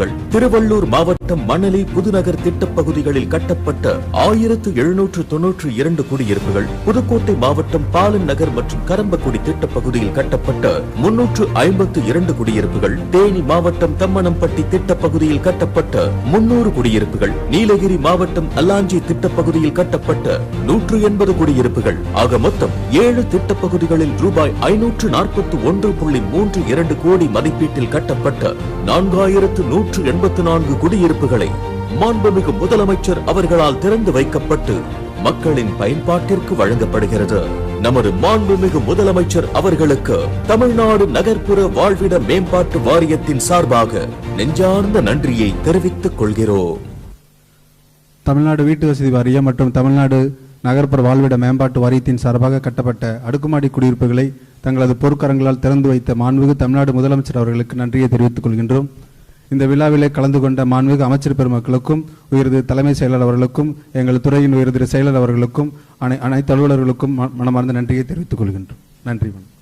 குடியிருப்புகள் திருவள்ளூர் மாவட்டம் மணலி புதுநகர் திட்டப் பகுதிகளில் கட்டப்பட்ட ஆயிரத்து எழுநூற்று தொன்னூற்று இரண்டு குடியிருப்புகள் புதுக்கோட்டை மாவட்டம் பாலன் நகர் மற்றும் கரம்பக்குடி திட்டப்பகுதியில் கட்டப்பட்ட முன்னூற்று ஐம்பத்து இரண்டு குடியிருப்புகள் தேனி மாவட்டம் தம்மனம்பட்டி திட்டப்பகுதியில் கட்டப்பட்ட முன்னூறு குடியிருப்புகள் நீலகிரி மாவட்டம் அல்லாஞ்சி திட்டப் பகுதியில் கட்டப்பட்ட நூற்று எண்பது குடியிருப்புகள். ஆக மொத்தம் ஏழு திட்டப்பகுதிகளில் ரூபாய் ஐநூற்று நாற்பத்தி ஒன்று புள்ளி மூன்று இரண்டு கோடி மதிப்பீட்டில் கட்டப்பட்ட நான்காயிரத்து நூற்று எண்பத்து நான்கு குடியிருப்புகளை மாண்புமிகு முதலமைச்சர் அவர்களால் திறந்து வைக்கப்பட்டு மக்களின் பயன்பாட்டிற்கு வழங்கப்படுகிறது. நமது மாண்புமிகு முதலமைச்சர் அவர்களுக்கு தமிழ்நாடு நகர்ப்புற வாழ்விட மேம்பாட்டு வாரியத்தின் சார்பாக நெஞ்சார்ந்த நன்றியை தெரிவித்துக் கொள்கிறோம். தமிழ்நாடு வீட்டு வசதி வாரியம் மற்றும் தமிழ்நாடு நகர்ப்புற வாழ்விட மேம்பாட்டு வாரியத்தின் சார்பாக கட்டப்பட்ட அடுக்குமாடி குடியிருப்புகளை தங்களது பொற்கரங்களால் திறந்து வைத்த மாண்புமிகு தமிழ்நாடு முதலமைச்சர் அவர்களுக்கு நன்றியை தெரிவித்துக் கொள்கின்றோம். இந்த விழாவிலே கலந்து கொண்ட மாண்புமிகு அமைச்சர் பெருமக்களுக்கும் உயர்திரு தலைமை செயலர் அவர்களுக்கும் எங்கள் துறையின் உயர்ந்த செயலர் அவர்களுக்கும் அனை அனைத்து அலுவலர்களுக்கும் ம- மனமார்ந்த நன்றியை தெரிவித்துக் கொள்கின்றோம். நன்றி வணக்கம்.